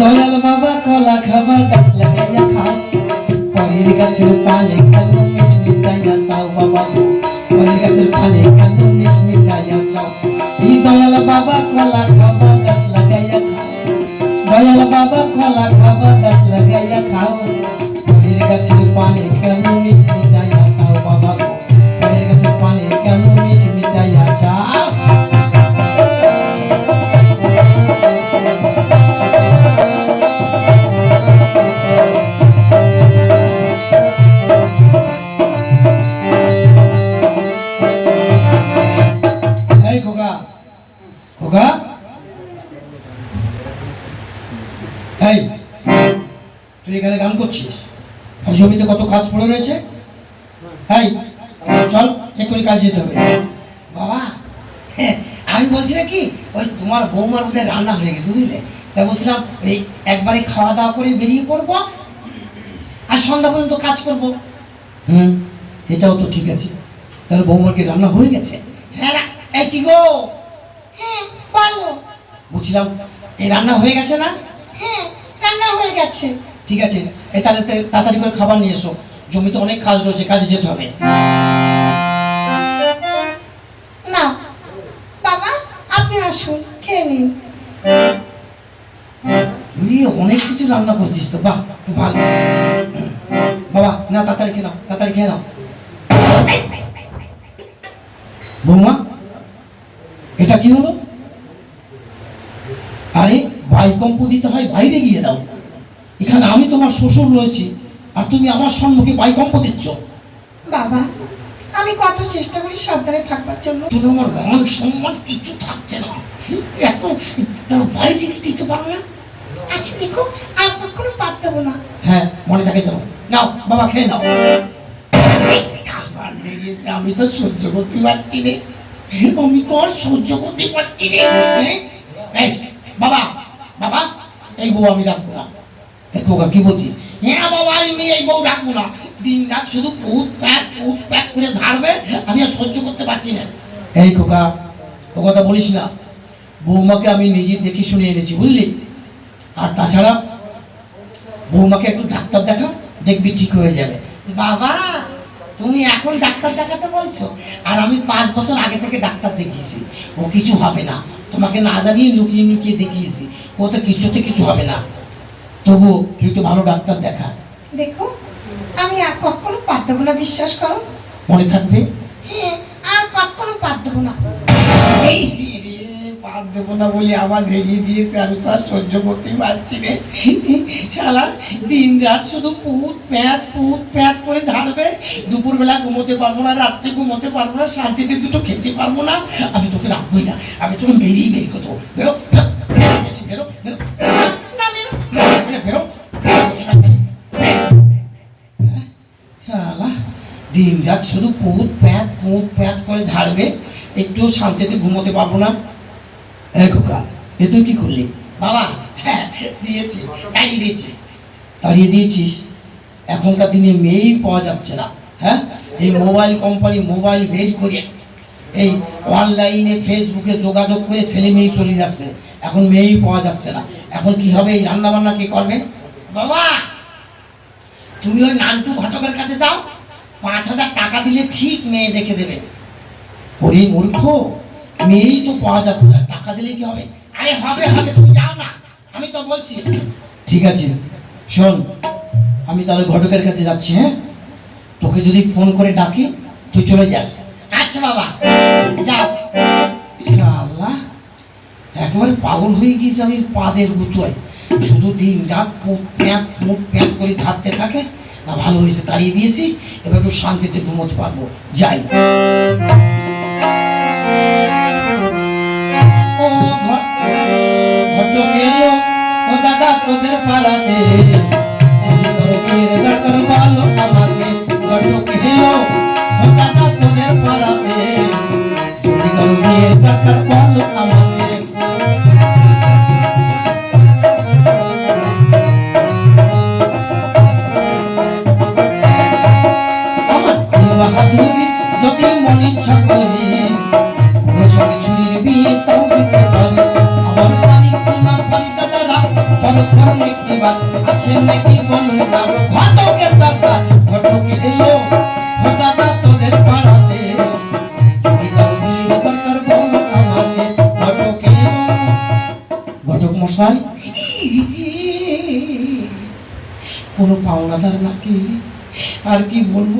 দয়াল বাবা কলা খাবার গাছ লাগাইয়া খাও। পরের গাছের পালে খালো মিঠ মিঠাইয়া চাও বাবা। পরের গাছের পালে খালো মিঠ মিঠাইয়া চাও। এই দয়াল বাবা কলা খাবার গাছ লাগাইয়া খাও। দয়াল বাবা কলা খাবার গাছ লাগাইয়া খাও। পরের গাছের পালে খালো মিঠ তোমার বৌমার বোধহয় রান্না হয়ে গেছে বুঝলে? তা বলছিলাম এই একবারে খাওয়া দাওয়া করে বেরিয়ে পড়ব আর সন্ধ্যা পর্যন্ত কাজ করব। হুম এটাও তো ঠিক আছে। তাহলে বৌমার কি রান্না হয়ে গেছে? হ্যাঁ এই কি গো? হ্যাঁ বলো। বলছিলাম এই রান্না হয়ে গেছে না? হ্যাঁ রান্না হয়ে গেছে। ঠিক আছে এই তাহলে তাড়াতাড়ি করে খাবার নিয়ে এসো। জমিতে অনেক কাজ রয়েছে কাজে যেতে হবে। না বাবা আপনি আসুন। খেয়ে অনেক কিছু রান্না করছিস তো, বাহ ভালো। বাবা, না, তাড়াতাড়ি খেয়ে নাও, তাড়াতাড়ি খেয়ে নাও। বৌমা, এটা কি হলো? আরে বাইকম্প দিতে হয়, বাইরে গিয়ে দাও। এখানে আমি তোমার শ্বশুর রয়েছি, আর তুমি আমার সম্মুখে বাইকম্প দিচ্ছ। বাবা আমি কত চেষ্টা করি সাবধানে থাকবার জন্য। আমার মান সম্মান কিছু থাকছে না। এত তার বাইরে দিতে পারো না? আচ্ছা দেখো আর কখনো দেবো না। হ্যাঁ মনে থাকে যেন। নাও বাবা খেয়ে নাও। আমি তো সহ্য করতে পারছি রে আমি তো আর সহ্য করতে পারছি রে হ্যাঁ? এই বাবা বাবা এই বউ আমি রাখব না। দেখো কি বলছিস? হ্যাঁ বাবা আমি এই বউ রাখব না। দিন রাত শুধু পুত প্যাট পুত প্যাট করে ঝাড়বে আমি আর সহ্য করতে পারছি না। এই খোকা ও কথা বলিস না। বৌমাকে আমি নিজে দেখে শুনে এনেছি বুঝলি? আর তাছাড়া বৌমাকে একটু ডাক্তার দেখা দেখবি ঠিক হয়ে যাবে। বাবা তুমি এখন ডাক্তার দেখাতে বলছো? আর আমি পাঁচ বছর আগে থেকে ডাক্তার দেখিয়েছি। ও কিছু হবে না। তোমাকে না জানিয়ে লুকিয়ে লুকিয়ে দেখিয়েছি। ও তো কিছুতে কিছু হবে না। তবু তুই একটু ভালো ডাক্তার দেখা। দেখো আমি আর কখনো পাত দেবো না বিশ্বাস করো। মনে থাকবে? হ্যাঁ আর কখনো পাত দেবো না। এই! দেবো না বলে আওয়াজ হেরিয়ে দিয়েছে আমি তো আর সহ্য করতেই পারছি রে শালা দিন রাত শুধু পুত প্যাঁত পুত প্যাঁত করে ঝাড়বে। দুপুরবেলা ঘুমোতে পারব না রাত্রে ঘুমোতে পারব না শান্তিতে দুটো খেতে পারব না। আমি তোকে রাখবোই না আমি তোকে বেরিয়ে বেরিয়ে করতে বেরো বেরো বেরো। দিন রাত শুধু পুত প্যাঁত পুত প্যাঁত করে ঝাড়বে, একটু শান্তিতে ঘুমোতে পারব না। খোকা, এ তুই কি করলি? বাবা হ্যাঁ দিয়েছি তাড়িয়ে দিয়েছি। তাড়িয়ে দিয়েছিস? এখনকার দিনে মেয়েই পাওয়া যাচ্ছে না হ্যাঁ? এই মোবাইল কোম্পানি মোবাইল বের করে এই অনলাইনে, ফেসবুকে যোগাযোগ করে ছেলে মেয়ে চলে যাচ্ছে, এখন মেয়েই পাওয়া যাচ্ছে না। এখন কি হবে, এই রান্না বান্না কে করবে? বাবা, তুমি ওই নান্টু ঘটকের কাছে যাও। পাঁচ হাজার টাকা দিলে ঠিক মেয়ে দেখে দেবে। ওরে মূর্খ, মেয়েই তো পাওয়া যাচ্ছে না টাকা দিলে কি হবে? আরে হবে হবে, তুমি যাও না। আমি তো বলছি। ঠিক আছে, শোন, আমি তাহলে ঘটকের কাছে যাচ্ছি হ্যাঁ? তোকে যদি ফোন করে ডাকি, তুই চলে যাস। আচ্ছা বাবা যাও আল্লাহ একেবারে পাগল হয়ে গিয়েছে আমি পাদের গুতোয়। শুধু দিন রাত প্যাঁত পুঁত প্যাঁত করে থাকতে থাকে না, ভালো হয়েছে, তাড়িয়ে দিয়েছি, এবার একটু শান্তিতে ঘুমোতে পারব। যাই। দাদা তোদের পাড়াতে। যদি তোর বিয়ের দরকার ভালো আমাকে। ঘটক এলো, ও দাদা তোদের পাড়াতে। যদি তোর বিয়ের দরকার ভালো আমাকে। আছে নাকি মনে কারও ঘটকের দাদা, ঘটকে এলো। ঘটাটা তোদের পাড়াতে ঘটক মশাই, কোনো পাওনাদার নাকি? আর কি বলব?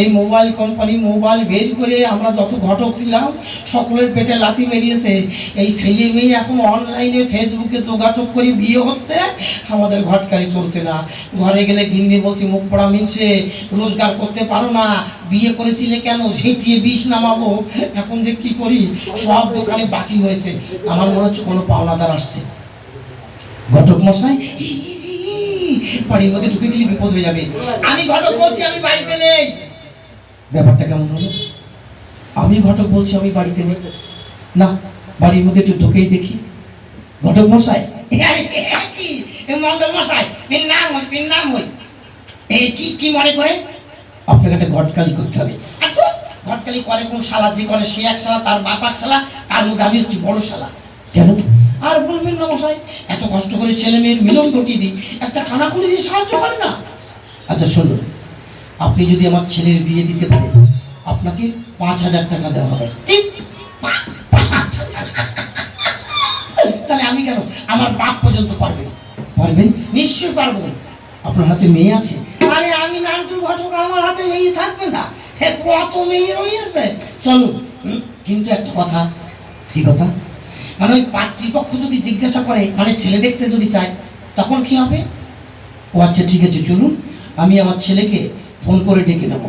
এই মোবাইল কোম্পানি মোবাইল বের করে আমরা যত ঘটক ছিলাম, সকলের পেটে লাথি মেরিয়েছে। এই ছেলে মেয়ে এখন অনলাইনে ফেসবুকে যোগাযোগ করে বিয়ে হচ্ছে, আমাদের ঘটকারি চলছে না। ঘরে গেলে গিন্নি বলছে, মুখ পড়া মিনছে, রোজগার করতে পারো না, বিয়ে করেছিলে কেন? ঝেঁটিয়ে বিষ নামাবো। এখন যে কি করি? সব দোকানে বাকি হয়েছে। আমার মনে হচ্ছে কোনো পাওনাদার আসছে। ঘটক মশাই বাড়ির মধ্যে ঢুকে গেলে বিপদ হয়ে যাবে। আমি ঘটক বলছি, আমি বাড়িতে নেই। ব্যাপারটা কেমন হলো? আমি ঘটক বলছি, আমি বাড়িতে নেই। না, বাড়ির মধ্যে একটু ঢুকেই দেখি। ঘটক মশাই মন্ডল মশাই পিন নাম হই পিন নাম হই এ কি কি মনে করে? আপনাকে একটা ঘটকালি করতে হবে। আর তো ঘটকালি করে কোন শালা, যে করে সে এক শালা, তার বাপ এক শালা, তার মধ্যে আমি হচ্ছি বড় শালা। কেন? আর বলবেন না মশাই, এত কষ্ট করে ছেলে মেয়ের মিলন ঘটিয়ে দিই, একটা খানা খুলে দিয়ে সাহায্য করে না? আচ্ছা শুনুন আপনি যদি আমার ছেলের বিয়ে দিতে পারেন আপনাকে পাঁচ হাজার টাকা দেওয়া হবে। তাহলে আমি কেন? আমার বাপ পর্যন্ত পারবে। পারবেন নিশ্চয়ই পারব। আপনার হাতে মেয়ে আছে? আরে আমি নান্টু ঘটক আমার হাতে মেয়ে থাকবে না। কত মেয়ে রয়েছে? হুম, কিন্তু একটা কথা। কি কথা? মানে ওই পাত্রীপক্ষ যদি জিজ্ঞাসা করে মানে ছেলে দেখতে যদি চায় তখন কি হবে? ও আচ্ছা ঠিক আছে চলুন। আমি আমার ছেলেকে ফোন করে ডেকে নেব।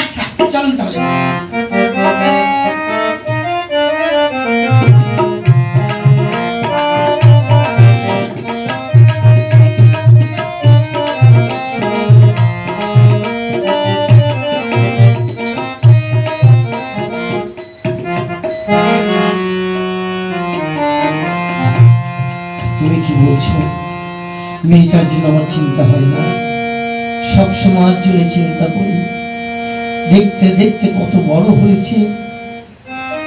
আচ্ছা চলুন তাহলে। তুমি কি বলছো? মেয়েটার জন্য আমার চিন্তা হয় না। সব সময়ের জন্য চিন্তা করি। দেখতে দেখতে কত বড় হয়েছে।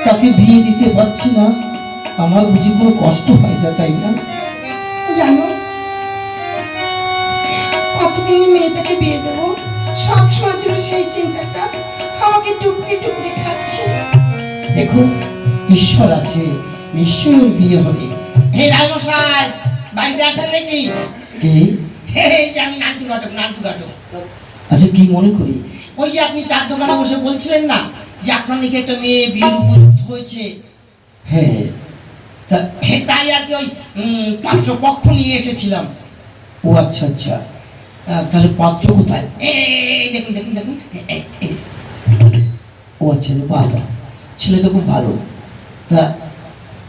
তাকে বিয়ে দিতে পারছি না। আমার বুঝি কোনো কষ্ট হয় না তাই না? জানো কতদিন মেয়েটাকে বিয়ে দেবো? সব সময় জন্য সেই চিন্তাটা আমাকে টুকরি টুকরি খাচ্ছে। দেখো ঈশ্বর আছে নিশ্চয়ই বিয়ে হবে। হে রাজমশাই বাড়িতে আছেন নাকি? কে? এই যে আমি নান্টু ঘটক আচ্ছা কি মনে করি? ওই যে আপনি চার দোকানে বসে বলছিলেন না যে আপনার নাকি একটা মেয়ে বিয়ের উপযুক্ত হয়েছে? হ্যাঁ। তাই আর কি ওই উম, পাত্র পক্ষ নিয়ে এসেছিলাম। ও আচ্ছা আচ্ছা। আহ, তাহলে পাত্র কোথায়? দেখুন দেখুন দেখুন। ও আচ্ছা বাবা ছেলে তো খুব ভালো। তা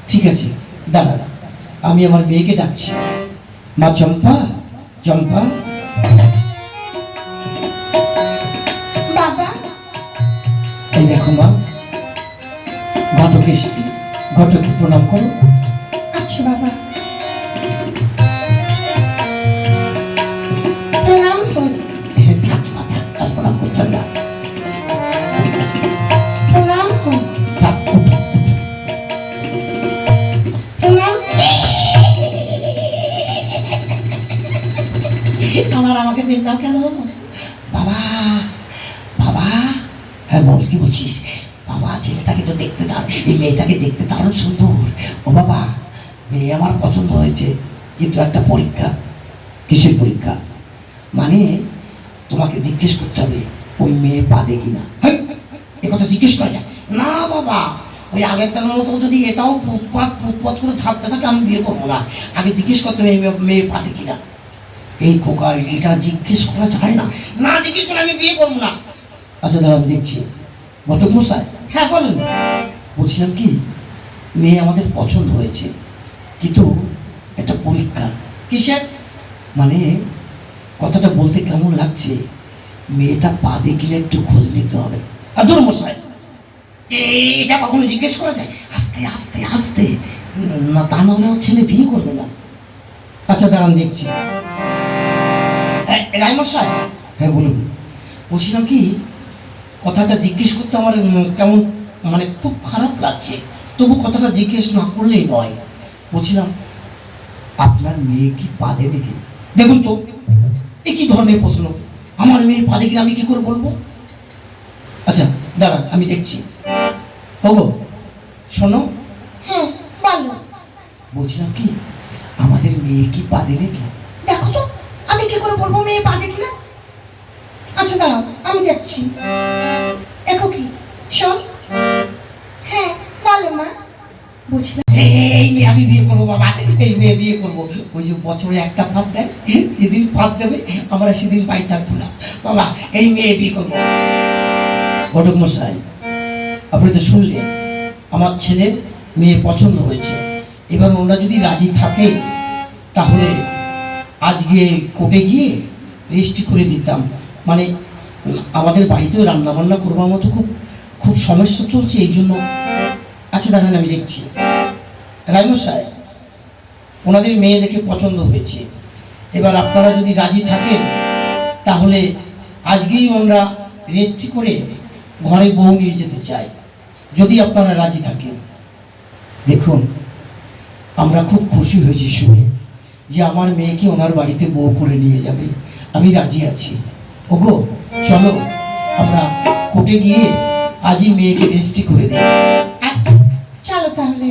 ঠিক আছে দাঁড়া আমি আমার মেয়েকে ডাকছি। মা চম্পা? চম্পা। বাবা। এই দেখো মা ঘটক এসছি। ঘটকে প্রণাম করো। আচ্ছা বাবা। আমার আমাকে বের দাও কেন? বাবা বাবা হ্যাঁ বল কি বলছিস? বাবা ছেলেটাকে তো দেখতে দাও এই মেয়েটাকে দেখতে দারুণ সুন্দর। ও বাবা মেয়ে আমার পছন্দ হয়েছে কিন্তু একটা পরীক্ষা। কিসের পরীক্ষা? মানে তোমাকে জিজ্ঞেস করতে হবে ওই মেয়ে পাবে কিনা। হেই, এ কথা জিজ্ঞেস করা যায়। না বাবা ওই আগেরটার মতো যদি এটাও ফুটপাত ফুটপাত করে থাকতে থাকে আমি বিয়ে করব না। আগে জিজ্ঞেস করতে হবে মেয়ে পাবে কিনা। এই খোকা এটা জিজ্ঞেস করা যায় না। না জিজ্ঞেস করে আমি বিয়ে করব না। আচ্ছা দাঁড়া আমি দেখছি। ঘটক মশাই? হ্যাঁ বলুন। বলছিলাম কি মেয়ে আমাদের পছন্দ হয়েছে কিন্তু একটা পরীক্ষা। কিসের? মানে কথাটা বলতে কেমন লাগছে মেয়েটা পা দেখলে একটু খোঁজ নিতে হবে। আর দূর মশাই এটা কখনো জিজ্ঞেস করা যায়? আস্তে আস্তে আস্তে। না তা নাহলে আমার ছেলে বিয়ে করবে না। আচ্ছা দাঁড়ান দেখছি। রায়মশাই হ্যাঁ বলুন। বলছিলাম কি কথাটা জিজ্ঞেস করতে আমার কেমন মানে খুব খারাপ লাগছে। তবু কথাটা জিজ্ঞেস না করলেই নয়। বলছিলাম আপনার মেয়ে কি পা দেবে কি দেখুন তো এ কি ধরনের প্রশ্ন? আমার মেয়ে পাদে কিনা আমি কি করে বলব? আচ্ছা দাঁড়ান আমি দেখছি। ওগো শোনো। হ্যাঁ বলো। বলছিলাম কি আমাদের মেয়ে কি পা দেবে কি দেখো তো। কি করে বলব? মেয়ে পা দেখি না আচ্ছা দাঁড়াও, আমি দেখো কি? শোন। হ্যাঁ বলো মা। বুঝলাম আমি বিয়ে করব, বাবা। এই, মেয়ে, বিয়ে করব। ওই যে বছরে একটা দেয়, যেদিন দেবে, আমরা সেদিন বাড়ি থাকব না বাবা, এই মেয়ে বিয়ে করব। ঘটক মশাই, আপনি তো শুনলেন, আমার ছেলের মেয়ে পছন্দ হয়েছে। এবার ওরা যদি রাজি থাকে, তাহলে আজকে কোর্টে গিয়ে রেজিস্ট্রি করে দিতাম। মানে আমাদের বাড়িতেও রান্না বান্না করবার মতো খুব খুব সমস্যা চলছে, এই জন্য আচ্ছা দাঁড়ান, আমি দেখছি। রায়মশাই, ওনাদের মেয়ে দেখে পছন্দ হয়েছে। এবার আপনারা যদি রাজি থাকেন, তাহলে আজকেই আমরা রেজিস্ট্রি করে ঘরে বউ নিয়ে যেতে চাই, যদি আপনারা রাজি থাকেন। দেখুন, আমরা খুব খুশি হয়েছি শুনে। যে আমার মেয়েকে ওনার বাড়িতে বউ করে নিয়ে যাবে। আমি রাজি আছি। ওগো, চলো, আমরা কোর্টে গিয়ে আজই মেয়েকে রেজিস্ট্রি করে দিই আচ্ছা চলো তাহলে।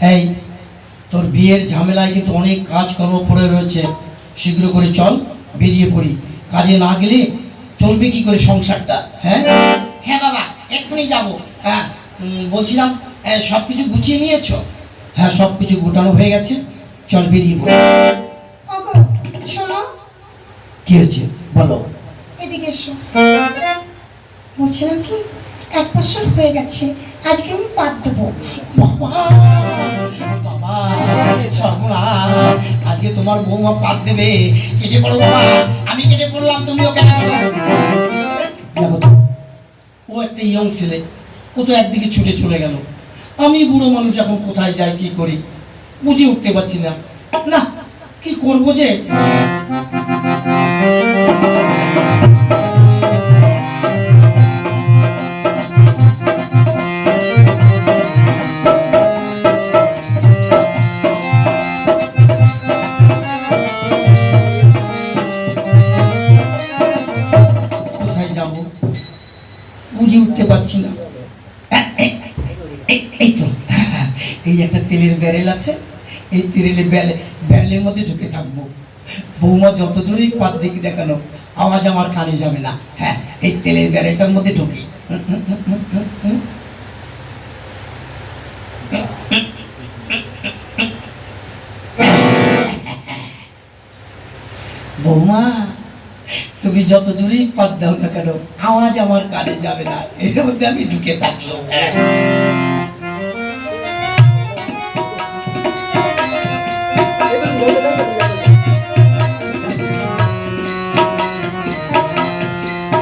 এই তোর বিয়ের ঝামেলায় কিন্তু অনেক কাজকর্ম পড়ে রয়েছে। শীঘ্র করে চল বেরিয়ে পড়ি। কাজে না গেলে চলবে কি করে সংসারটা হ্যাঁ? হ্যাঁ বাবা এক্ষুনি যাব। হ্যাঁ বলছিলাম সব কিছু গুছিয়ে নিয়েছো? হ্যাঁ সব কিছু গোটানো হয়ে গেছে। চল বেরিয়ে পড়ি। শোনো। কি হয়েছে? বলো। এদিকে এসো। বলছিলাম কি এক বছর হয়ে গেছে। আজকে আমি পাত দেবো। আজকে তোমার বৌমা পাত দেবে। কেটে পড়ো বাবা, আমি কেটে পড়লাম পড়ো। দেখো ও একটা ইয়ং ছেলে, ও তো একদিকে ছুটে চলে গেল। আমি বুড়ো মানুষ এখন কোথায় যাই, কি করি? বুঝে উঠতে পারছি না। না, কি করব যে? উঠতে পারছি না। এই, তো এই একটা তেলের ব্যারেল আছে এই তেলের ব্যারেলের মধ্যে ঢুকে থাকব। বৌমা যত দূরেই পাত দেখি দেখানো আওয়াজ আমার কানে যাবে না। হ্যাঁ এই তেলের ব্যারেলটার মধ্যে ঢুকি। বৌমা তুমি যত দূরেই পাত দাও না কেন, আওয়াজ আমার কানে যাবে না। এর মধ্যে আমি ঢুকে থাকল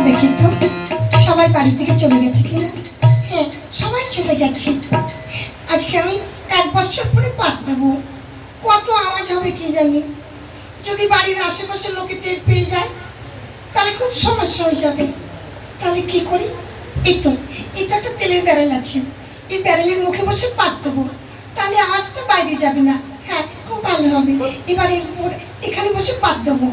দেখি তো, সবাই বাড়ি থেকে চলে গেছে কিনা? হ্যাঁ সবাই চলে গেছে। আজকে আমি এক বছর পরে পাত দেবো। কত আওয়াজ হবে কি জানি? যদি বাড়ির আশেপাশের লোকে টের পেয়ে যায় তাহলে খুব সমস্যা হয়ে যাবে। তাহলে কি করি? এই তো, এটা একটা তেলের ব্যারেল আছে। এই ব্যারেলের মুখে বসে পাত দেবো তাহলে আওয়াজটা বাইরে যাবে না। হ্যাঁ খুব ভালো হবে। এবার এরপর এখানে বসে পাত দেবো।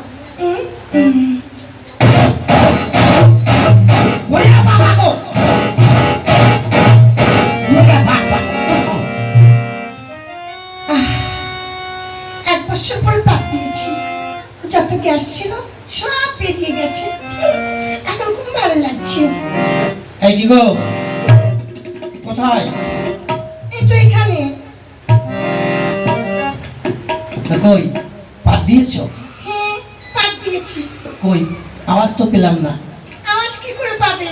যত গ্যাস ছিল এই কি গো? কোথায়? এই তো এখানে। তা কই? পাত দিয়েছ? হ্যাঁ পাক দিয়েছি। কই? আওয়াজ তো পেলাম না। আওয়াজ কি করে পাবে?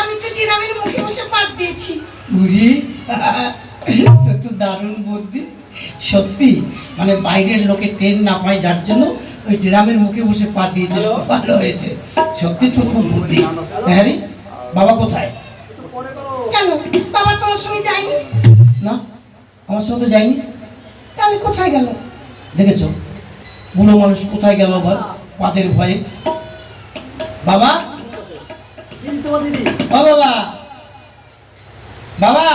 আমি তো গ্রামের মুখে বসে পাত দিয়েছি। তোর তো দারুণ বুদ্ধি। সত্যি মানে বাইরের লোকে ট্রেন না পায় যার জন্য ওই ড্রামের মুখে বসে পা দিয়েছে ভালো হয়েছে। সত্যি তো খুব বুদ্ধি। হ্যাঁ রে বাবা কোথায়? কেন? বাবা তোমার সঙ্গে যায়নি? না আমার সঙ্গে যায়নি। তাহলে কোথায় গেল? দেখেছ? বুড়ো মানুষ কোথায় গেল আবার? পাদের ভয়ে। বাবা? ও বাবা। বাবা?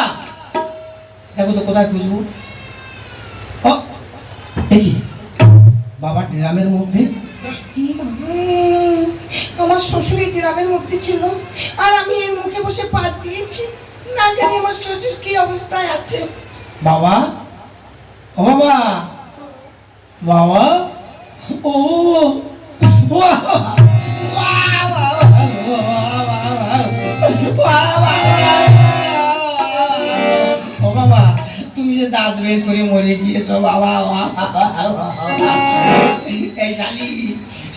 দেখো তো কোথায় খুঁজবো। বাবা ড্রামের মধ্যে? আমার শ্বশুর আমার ড্রামের মধ্যে ছিল আর আমি এর মুখে বসে পাত দিয়েছি। না জানি আমার শ্বশুর কি অবস্থায় আছে। বাবা? ও বাবা? বাবা? ও দাঁত বের করে মরে গিয়েছো বাবা শালি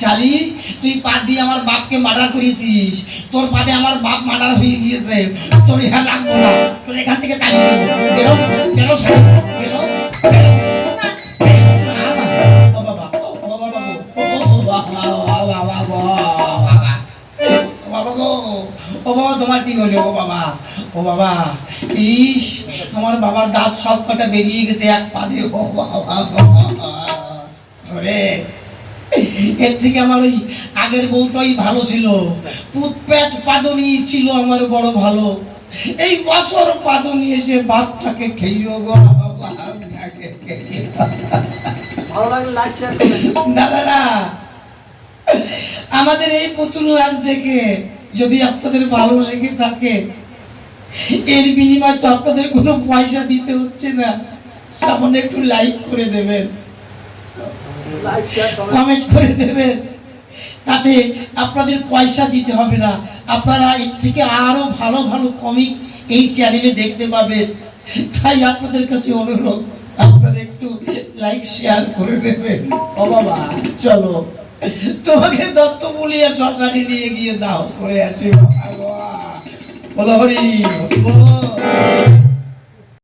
শালি, তুই পা দিয়ে আমার বাপকে মার্ডার করেছিস। তোর পাতে আমার বাপ মার্ডার হয়ে গিয়েছে। তোর এখানে রাখব না। তোর এখান থেকে তাড়িয়ে দেবো। বেরো বেরো শালি। ও বাবা তোমার কি হলো, ও বাবা? ও বাবা, ইস, আমার বাবার দাঁত বেরিয়ে গেছে এক ও বাবা এর থেকে আমার ওই আগের বউটাই ভালো ছিল। পুতপ্যাট পাদনি ছিল আমার বড় ভালো। এই বছর পাদনি এসে বাপটাকে খেলিও গো দাদারা, আমাদের এই পুতুল নাচ দেখে যদি আপনাদের ভালো লেগে থাকে, এর বিনিময়ে তো আপনাদের কোনো পয়সা দিতে হচ্ছে না। সামান্য একটু লাইক করে দেবেন। কমেন্ট করে দেবেন। তাতে আপনাদের পয়সা দিতে হবে না। আপনারা এর থেকে আরও ভালো ভালো কমিক এই চ্যানেলে দেখতে পাবেন। তাই আপনাদের কাছে অনুরোধ, আপনারা একটু লাইক শেয়ার করে দেবেন। ও বাবা, চলো। তোমাকে দত্ত বলিয়া শ্মশানে নিয়ে গিয়ে দাও করে আসি। বলো হরি বলো।